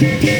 เ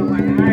มี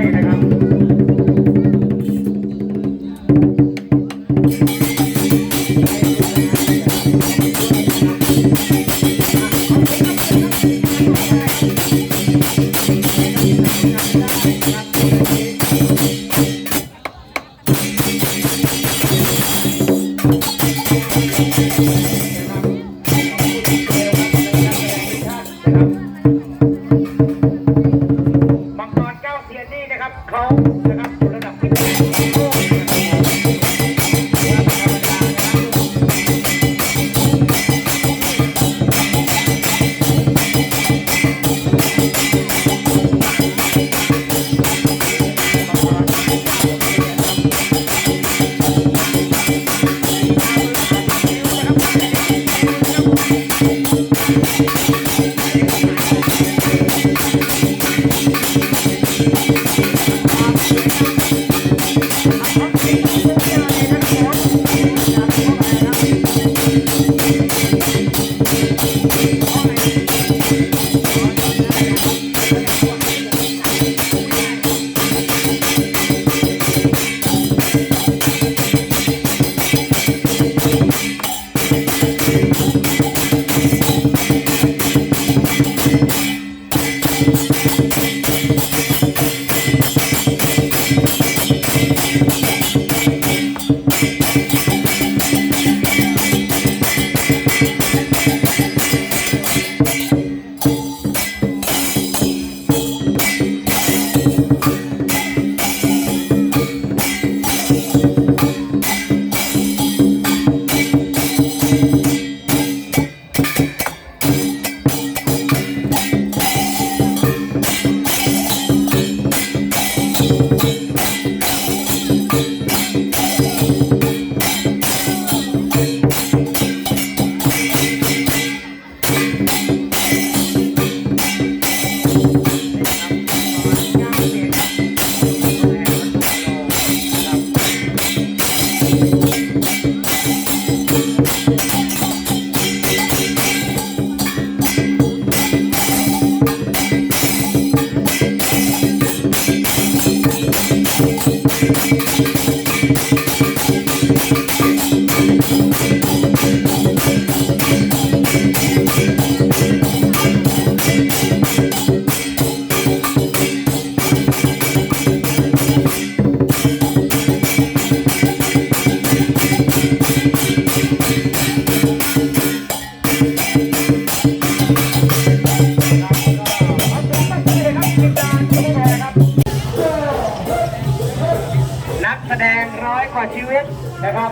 แสดงร้อยกว่าชีวิตนะครับ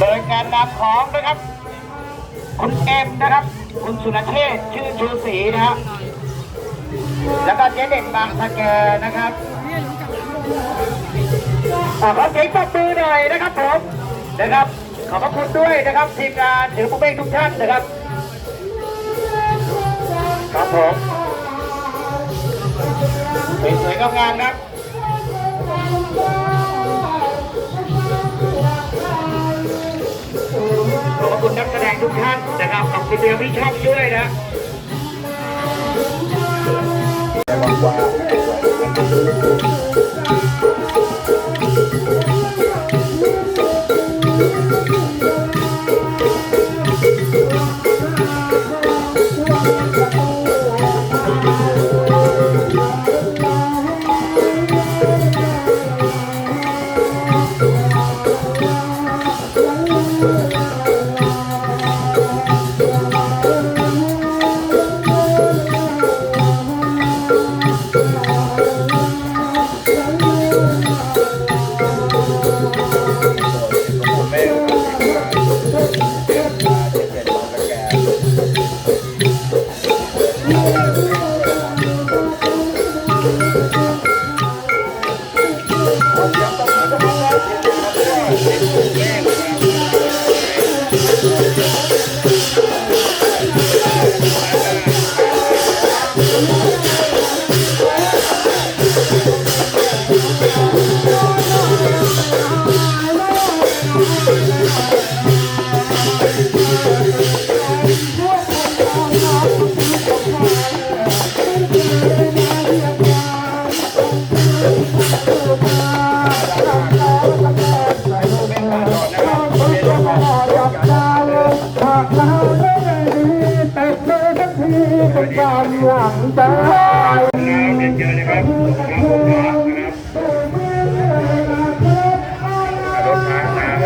โดยการนำของนะครับ คุณเอ็มนะครับ คุณสุรเชษชื่อชูศรีนะครับแล้วก็เจ๊เด็กบางสะแกนะครับขอเสียงปรบมือหน่อยนะครับผมนะครับ ขอบพระคุณด้วยนะครับทีมงานถือผู้เบงทุกท่านนะครับ ครับผมสวยๆงามๆครับ ขอบคุณนักแสดงทุกท่านนะครับขอบคุณเดียวิช่องด้วยนะห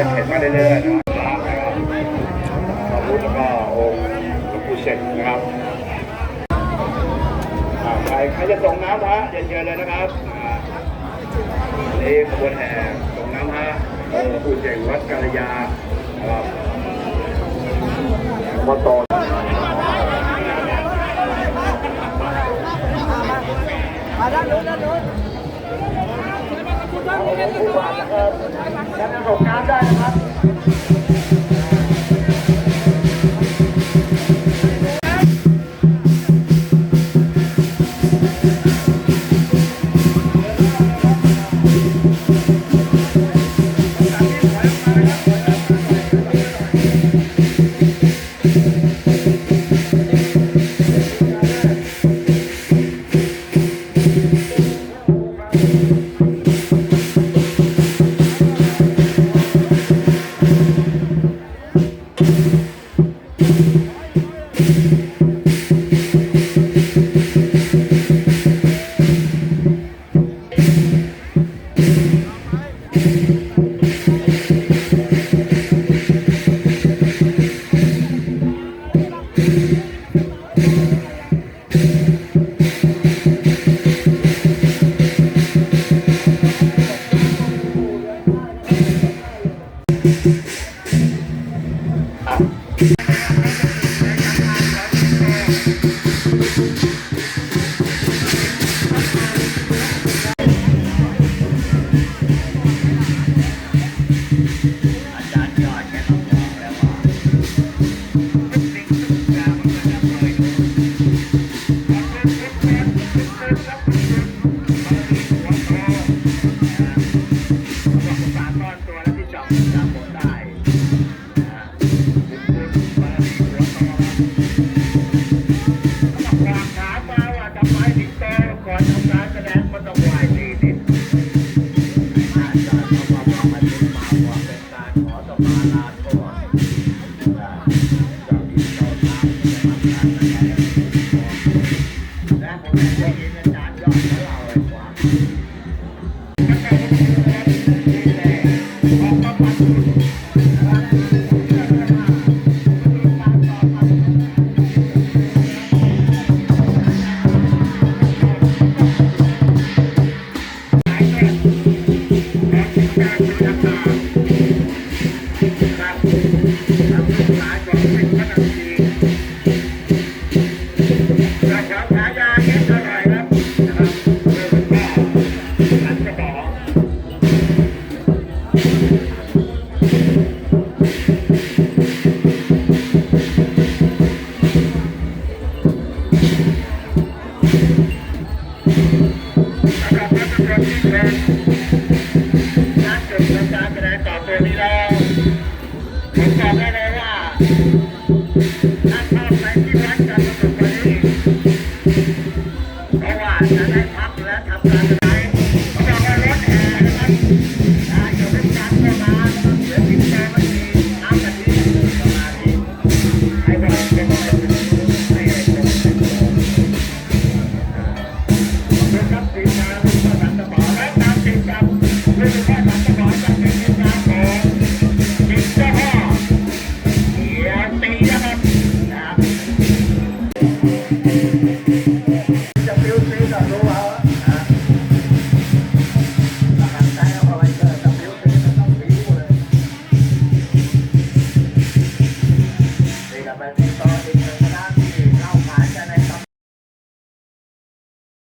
เห็นมาเรื่อยๆนะครับขอบคุณแล้วก็องค์หลวงปู่เสกนะครับใครใครจะส่งน้ำฮะเรียนเชิญเลยนะครับนี่ขบวนแห่ส่งน้ำฮะเออปู่เสกวัดกาลยาครับวัดโตมาด้านนู้นด้านนู้น ท่านส่งน้ำได้นะครับ เ